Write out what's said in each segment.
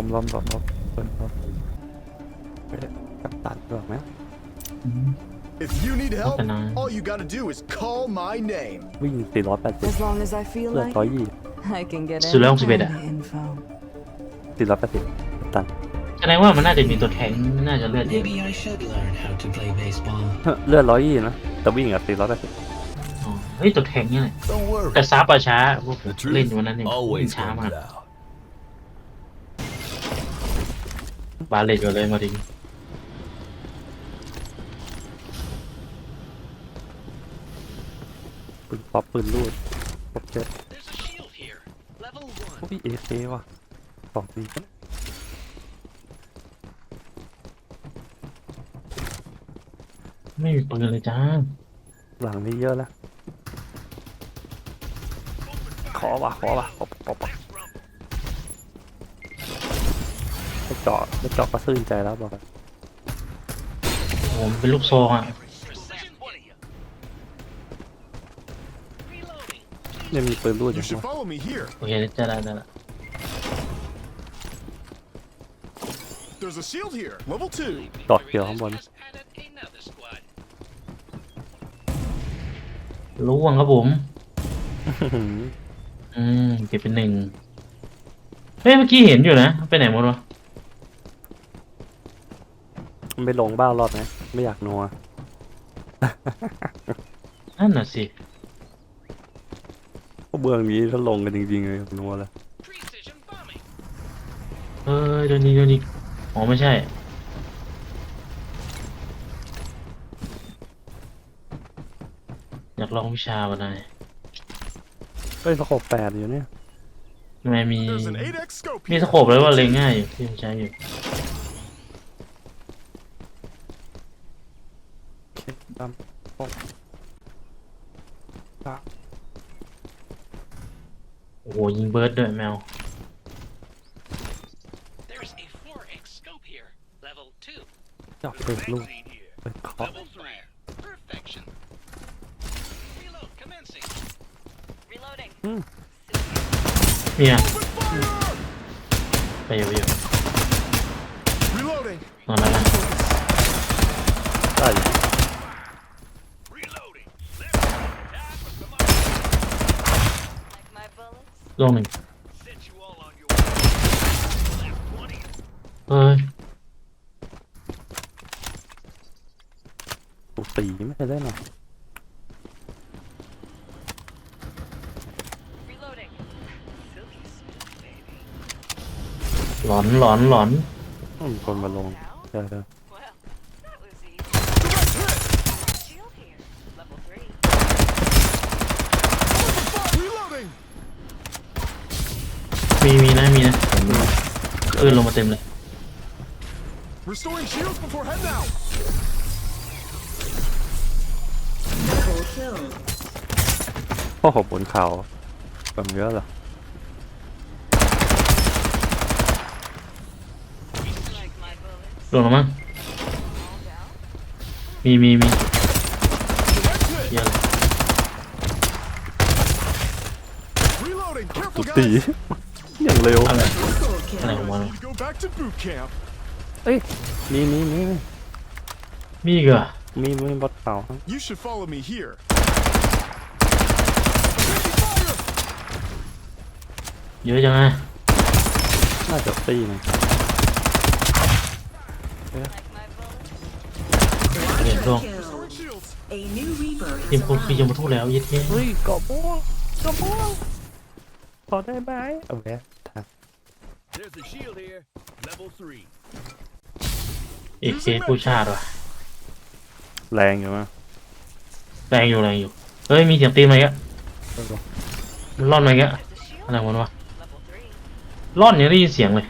ล้มล้มล้มล้มล้มล้มเฮ้ยกัปตันหรอกไหม If you need help, Open eye. all you gotta do is call my name. วิ่ง480 As long as I feel เลือด like ร้อยยี่ I can get สุดแล้ว any สิบเอ็ด kind อะ of info. 480กัปตัน แสดงว่ามันน่าจะมีตัวแข็งน่าจะเลือดเยอะ Maybe I should learn how to play baseball. เลือดร้อยยี่นะแต่วิ่งอะ480อ๋อเฮ้ยตัวแข็งเนี่ยแหละ Don't worry. แต่ซับอะช้าพวก The เล่น truth วันนั้นเนี่ย always ช้า comes มาก out. บาเลตกันเลยมาดิปืนป๊อปปืนลูดป๊อปเจ็ด There's a shield here. Level โอ้ยเอเคว่ะสองดีกันไม่มีปืนเลยจ้าหลังนี้เยอะแล้ว ขอว่ะขอว่ะป๊อปป๊อปป๊อป ไม่เจาะไม่เจาะก็ซื่นใจแล้วบอกเลยผมเป็นลูกโซองอะ Precision what are you? Reloading. ยังมีปืนลูดอ You ยู่ should วะ follow me here. โอเคจะได้ได้ละ There's a shield here. Level 2. ดอดเกี่ยวข้างบน Just added another squad. รู้วังครับผม อืมเก็บเป็นหนึ่งเฮ้ยเมื่อกี้เห็นอยู่นะ ไปไหนหมดวะ ไม่ลงบ้ารอดไหมไม่อยากนัว นั่นน่ะสิก็เบืองนี้ถ้าลงกันจริงๆเลยอยากนัวเลย Precision bombing. เอ้ยเดี๋ยวนี้เดี๋ยวนี้อ๋อไม่ใช่ อยากลองวิชาวะนายเฮ้ยสกบแปดอยู่เนี่ยทำไมมี There's an 8x scope มี here. สโคปเลยว่าเล็งง่ายอยู่ที่ผมใช้อยู่ โเบิร์ดด้วยแมว There's a 4x scope here. Level 2. จับปืนลูก Magazine here. ปืนเคาะ Level 3. Perfection. Reload commencing. Reloading. เนี่ย Open fire! ไปอยู่ไปอยู่ Reloading. นอนแล้วนะ bullets? ลงหนึ่ง Set you all on your way. Left 20. เฮ้ยสูสีไม่เคยได้หรอก Reloading. Silky smooth, baby. หลอนหลอนหลอนต้องมีคนมาลง Now? ใช่ใช่ Well, that was easy. Shield here. Level 3. Reloading. มีมีนะมีนะเออลงมาเต็มเลย Restoring shields before heading out. พ่อหบบนเขาแบบเยอะเหรอ Like my bullets. ลงแล้วมั้ง All down. มีมีมี Direct hit. เยอะเลย Reloading. สุ Careful, ตี guys. อย่างเร็ว อะไรอะไรของมัน Need to go back to boot camp. เอ้ยมีมีมีมีอีกเหรอมีมีบนเขา You should follow me here. เยอะจังไงน่าจะตีหนึง Like my bullets. เห็นลง Restoring shields. A new Reaper ทีม has พวกพี่ย arrived. มทูตแล้วยึดเท่เฮ้ยกอบม่วงกอบม่วงพอได้ไหมโอเคทาง There's a shield here. Level 3. เอกเคผู้ชาติว่ะแรงอยู่มั้ยแรงอยู่แรงอยู่ เฮ้ย มีเสียงตีนมาอีกอะมันร่อนมาอีกอะ There's a shield. อะไรของมันวะ Level 3. ร่อนยังได้ยินเสียงเลย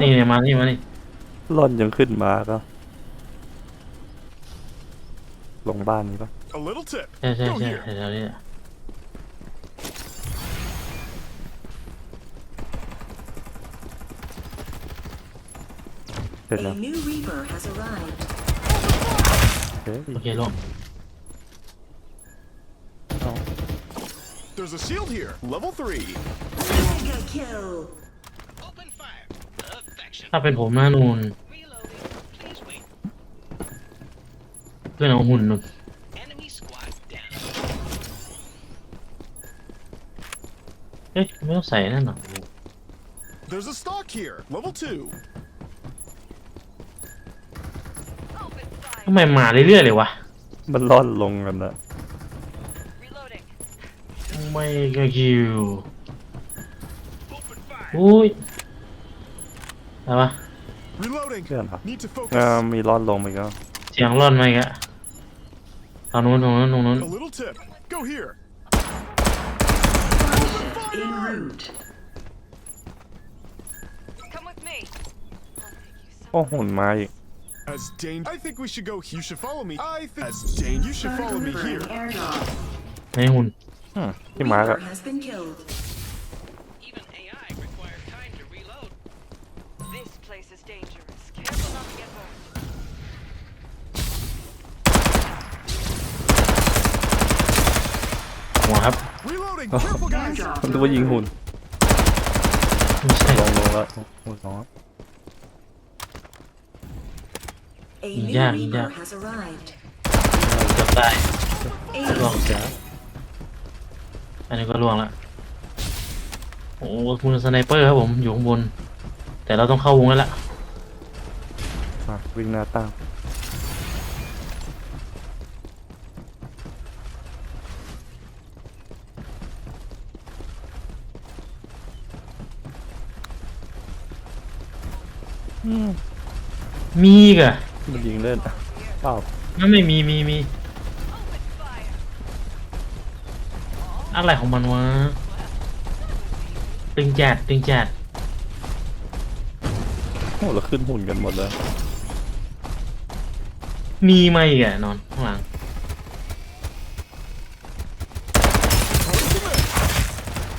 นี่เนี่ยมานี่มานี่ร่อนยังขึ้นมาก็ลงบ้านนี้ปะ A little tip. ใช่ใช่ Go ใช่ here. แถวๆนี้อะ เสร็จแล้ว A new Reaper has arrived. เฮ้ย โอเคลง เอา There's a shield here. Level 3. Mega kill. Open fire. Perfection. ถ้าเป็นผมนะนูน Reloading. Please wait. เพื่อนเอาหุ่นนูน Enemy squad down. เอ๊ะไม่ต้องใส่นั่นหรอ There's a stock here. Level two. ทำไมมาเรื่อยๆเลยวะมันล่อนลงกันนะ Reloading. ไม่ก็คิว Open fire. อุ้ยอะไรวะ Reloading. เพื่อนเหรอ Need to อ่า focus. มีล่อนลงไปก็เสียงร่อนมาอีกอะทางนู้นทางนู้นทางนู้น A little tip. Go here. Flagship en route. Come with me. I'll take you โอ้ somewhere. หุ่นมาอีก As Dane, I think we should go. You should follow me. I think as Dane, you should Start follow me delivering here. airdrop. ในหุ่น อืมที่มาร์กอะ Reaper has been killed. Even AI requires time to reload. This place is dangerous. Careful not to get hurt. หัวครับ Reloading. Oh. Careful, guys. มัน Airdrop ดูว่ายิงหุ่น ไม่ใช่ ลงลงแล้วหุ่นสองแล้ว A new Yeah, Reaper yeah. has arrived. เกือบได้ Ace. ล่วงอันนี้ก็ล่วงละโอ้โหคุณสไนเปอร์ครับผมอยู่ข้างบน แต่เราต้องเข้าวงแล้วล่ะมาวิ่งหน้าตั้งอืมมีอีกอะ มันยิงเล่นเปล่ามันไม่มีมีมี Open fire. อะไรของมันวะตึงจัดตึงจัดโอ้เราขึ้นหุ่นกันหมดเลยมีมาอีกอะนอนข้างหลัง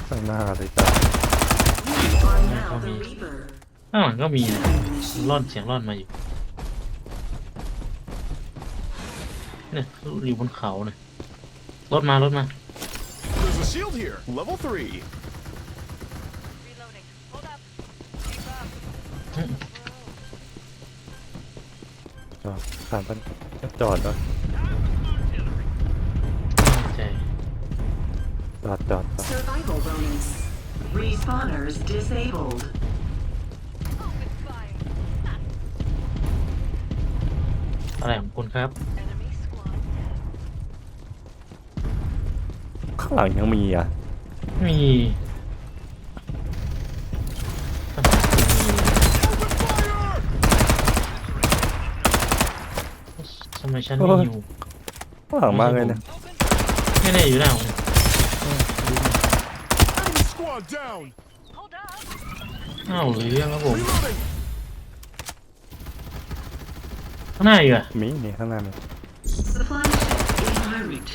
ข้างหน้าเลยจ้า You are now the Reaper. ข้างหลังก็มีนะ Killing machine. ร่อนเสียงร่อนมาอยู่ เนี่ยอยู่บนเขาเนี่ยรถมารถมา There's a shield here. Level three. Reloading. Hold up. Keep up. จอดสามพันจอดแล้วใช่ จอดจอดจอด Survival bonus. Respawners disabled. Open fire. อะไรของคุณครับ ข้างหลังยังมีอะ มีทำไมฉันไม่อยู่ข้างหลังมากเลยเนี่ยไม่ได้อยู่แล้ว Enemy squad down. Hold up. อ้าวเรื่องครับผม Reloading. ข้างหน้าอีกเหรอะมีนี่ข้างหน้ามี Supply ship en route.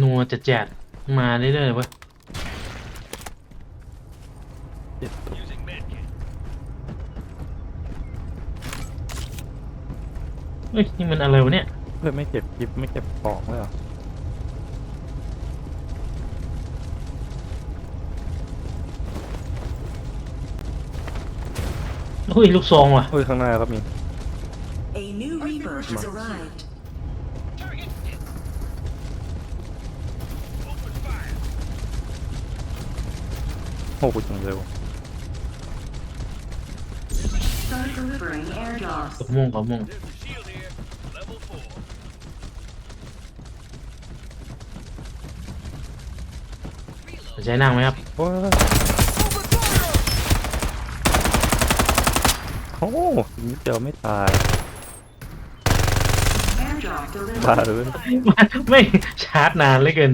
นัวจะแจดมาเรื่อยๆเว้ย Using medkit. เฮ้ยนี่มันอะไรวะเนี่ย เพื่อนไม่เก็บกิฟไม่เก็บของเลยเหรอเฮ้ยลูกซองว่ะ เฮ้ยข้างหน้าก็มี A new Reaper has arrived. Target hit. Open fire. โอ้โหจังเร็ว Start delivering airdrops. กับม่ วงกับม่วง There's a shield here. Level four. สนใจนั่งไหมครับโอ้ยโอ้โหนิดเดียวไม่ตาย Airdrop บ้า delivered. เลยไม่ ชาร์จนานเหลยเกิน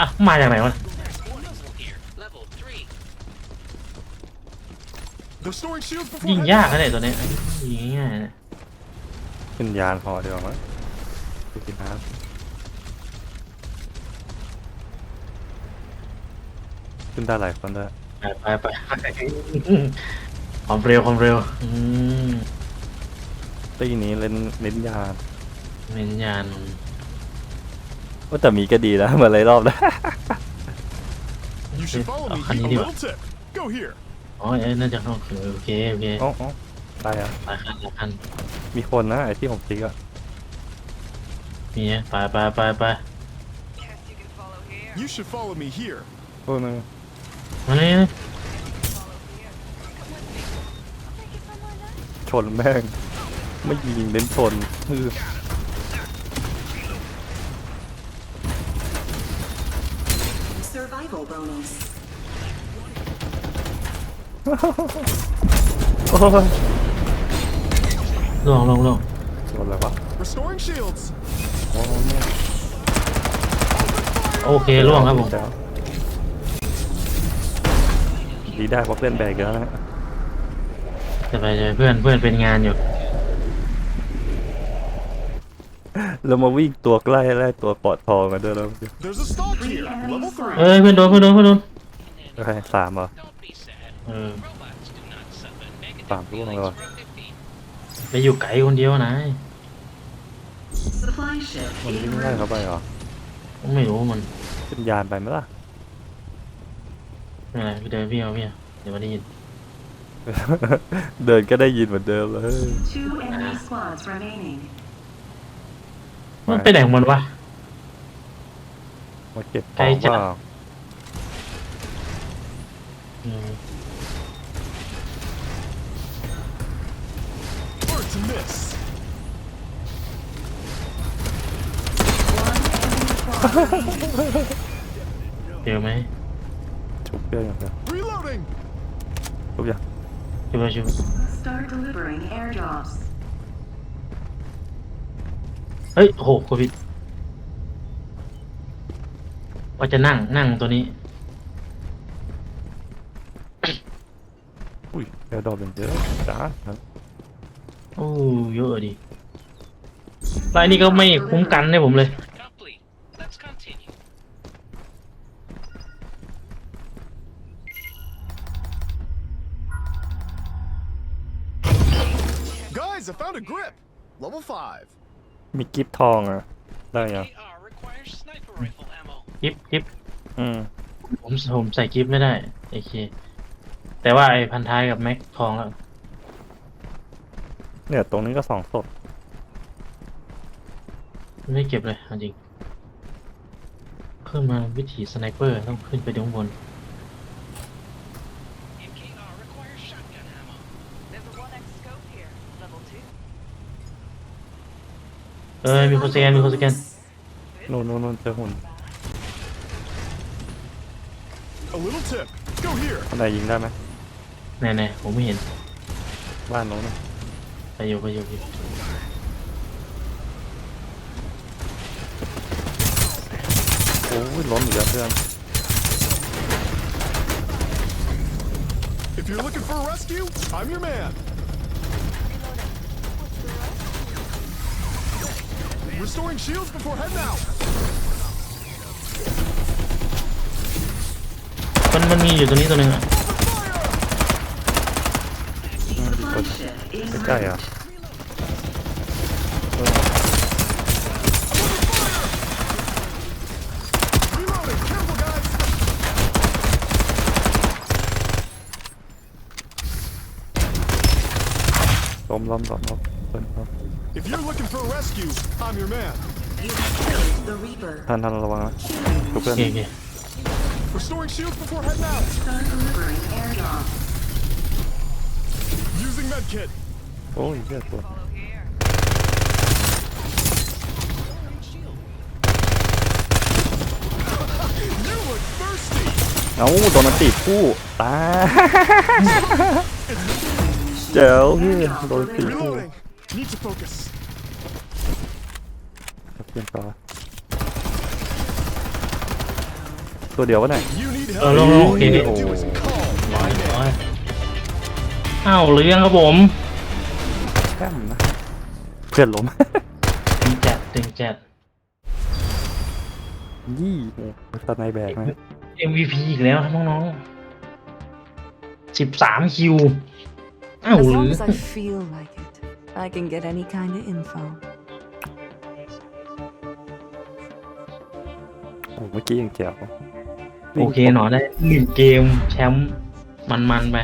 อะมาจากไหนวะ Muzzle here. Level three. They're storing shields before ยิง heading ยาก out. นะเนี่ยตัวเนี้ยยิงง่ายๆนะขึ้นยานพอเดียวมั้งไปกินน้ำขึ้นได้หลายคนด้วยไปไปไปความเร็วความเร็วอืมตีนี้เล่นเน้นยานเน้นยาน ว่าแต่มีก็ดีนะเหมือนไรรอบนะ You should follow me. Ah, here. A kanina. little tip. Go here. อ๋อเอ้ยน่าจะเข้าคือโอเคโอเคอ๋ออ๋อตายอะ หลายคันหลายคันมีคนนะไอ้ที่ผมติ๊กอะมีไหมไปไปไปไป Guess you can follow here. You should follow me here. โอ้ยมึงมาเลย Follow here. Come with me. I'll take you somewhere nice. ชนแม่ง ไม่ยิงเน้นชนมือ Survival bonus. โอ้ยลงลงลงชนอะไรวะ Restoring shields. โอ้ยโอเคล่วงครับผม แล้วดีได้เพราะเพื่อนแบกเยอะนะจะไปเจอเพื่อนเพื่อนเป็นงานอยู่ เรามาวิ่งตัวใกล้ไล่ตัวปอดทองกันด้วยแล้ว There's a stock here. Level enemies three. เอ้ยเพื่อนโดนเพื่อนโดนเพื่อนโดนโอเคสามเหรอ Don't be sad. เออ Robots do not suffer negative Phạm đúng feelings rồi. from defeat. ไปอยู่ไกลคนเดียวนะ Supply ship มัน en วิ่งไล่เขา route. ไปเหรอไม่รู้มันขึ้นยานไปไหมล่ะไม่เป็นไรพี่เดินพี่เอาพี่เอาเดี๋ยวไมาได้ยินเดินก็ได้ยินเหมือนเดิมเลย Two enemy squads remaining. มันไปไหนของมันวะ มาเก็บขไกลองจัดเปล่าอืม Hard to miss. One enemy squad remaining. เจอไหมชุบเยอะอย่างเดียว Reloading. ชุบยังชิวชิว Start delivering airdrops. เฮ้ยโหโควิดว่าจะนั่งนั่งตัวนี้ อุ้ยแอร์ดรอปอย่าเยอะจ้าครับโอ้เยอะดิรายนี้ก็ไม่คุ้มกันให้ผมเลย I found a grip, level five มีกิฟต์ทองอะ ได้ยัง AR requires sniper rifle ammo. กิฟกิฟอืม ผมผมใส่กิฟไม่ได้โอเค แต่ว่าไอ้พันท้ายกับแม็กทองแล้ว เนี่ยตรงนี้ก็สองศพไม่เก็บเลยเอาจริง ขึ้นมาวิถีสไนเปอร์ต้องขึ้นไปดูข้างบน MKR requires shotgun ammo. There's a 1x scope here. Level 2. เอ้ยมีคนสแกนมีคนสแกนนู่นนู่นนู่นเจอหุ่น A little tip. Go here. ข้างในยิงได้ไหมแน่ๆผมไม่เห็นบ้านโน้นนะไปอยู่ไปอยู่ไปอยู่โอ้ยล้มอีกแล้วเพื่อน If you're looking for a rescue, I'm your man. Restoring shields before heading out. มันมันมีอยู่ตรงนี้ตัวหนึงอ่ะ Supply ship en ใกล้ๆอ่ะ route. Reloading. Careful, guys. ล้มล้มล้มล้มเพื่อนล้ม If you're looking for a rescue, I'm your man. You killed the Reaper. ท่านท่านระวังนะชุบ โอ เพื่อน เคโอเค Restoring shields before heading out. Start delivering airdrops. Using medkit. โอ้ยเยอะตัว Follow here. You look thirsty. เอ้าโดนมันติดคู่ตายเจ๋วพี่โดนติดคู่ Reloading. Need to focus. เพื่อนต่อตัวเดียววะเนี่ย You need เออ help. ลงลงโอเค All you โอ้ need to do is call my man. อ้าวเลี้ยงครับผมแก้มนะ เพื่อนล้ม ตึงจัดตึงจัด ยี่โอ้ยตอนในแบกไหม MVP อีกแล้วครับน้องๆสิบสามคิว อ้าว As หรื long อ as I feel like it, I can get any kind of info. โอ้เมื่อกี้ยังแจ๋ว โอเคหนอได้หนึ่งเกมแชมป์มันๆไป